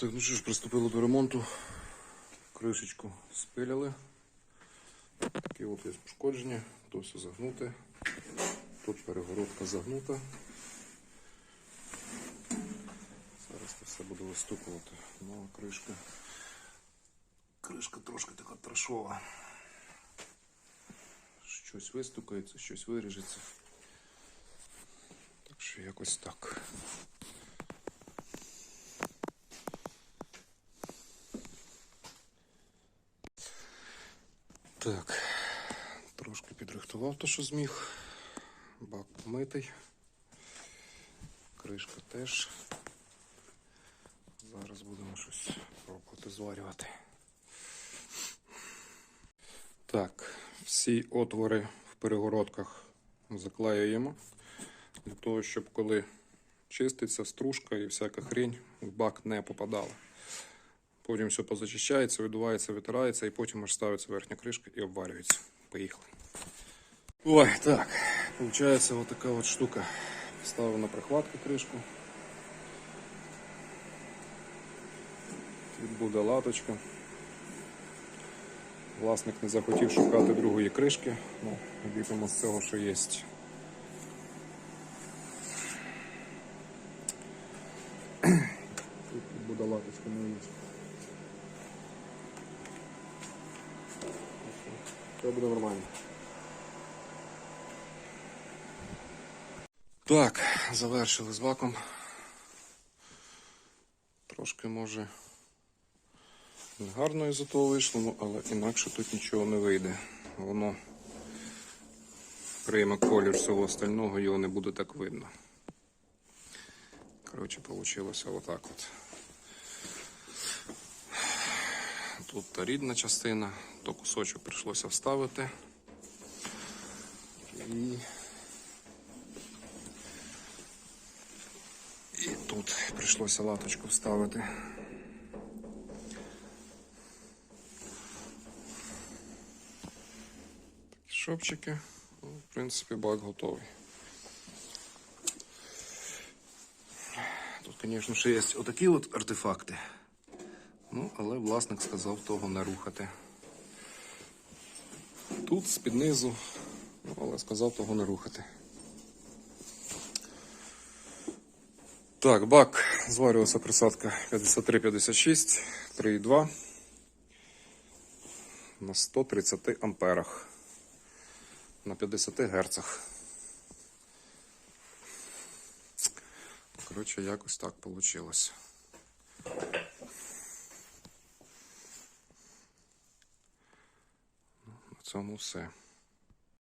Так, ну що ж, приступили до ремонту. Кришечку спиляли. Такі от є пошкодження. Тут все загнуте. Тут перегородка загнута. Зараз це все буде вистукувати. Ну, а кришка. Кришка трошки така трешова. Щось вистукається, щось виріжеться. Так що якось так. Так, трошки підрихтував те, що зміг. Бак помитий. Кришка теж. Зараз будемо щось пробувати зварювати. Так, всі отвори в перегородках заклеюємо. Для того, щоб коли чиститься стружка і всяка хрінь в бак не попадала. Потім все позачищається, видувається, витирається і потім аж ставиться верхня кришка і обварюється. Поїхали. Ой, так. Получається вот така от штука. Ставив на прихватку кришку. Тут буде латочка. Власник не захотів шукати другої кришки. Ну, ліпимо з цього, що є. Тут буде латочка не є. Все буде нормально. Так, завершили з баком. Трошки може не гарно із-за того вийшло, ну, але інакше тут нічого не вийде. Воно прийме колір всього остального, його не буде так видно. Коротше, вийшло отак от. Тут рідна частина, то кусочок прийшлося вставити. І, і тут прийшлося латочку вставити. Такі шопчики. Ну, в принципі, бак готовий. Тут, звісно, ще є отакі от артефакти. Ну, але власник сказав того не рухати. Тут з-під низу, ну, але сказав того не рухати. Так, бак зварювалася присадка 53-56, 3,2 на 130 амперах на 50 герцах. Коротше, якось так вийшло. На цьому все.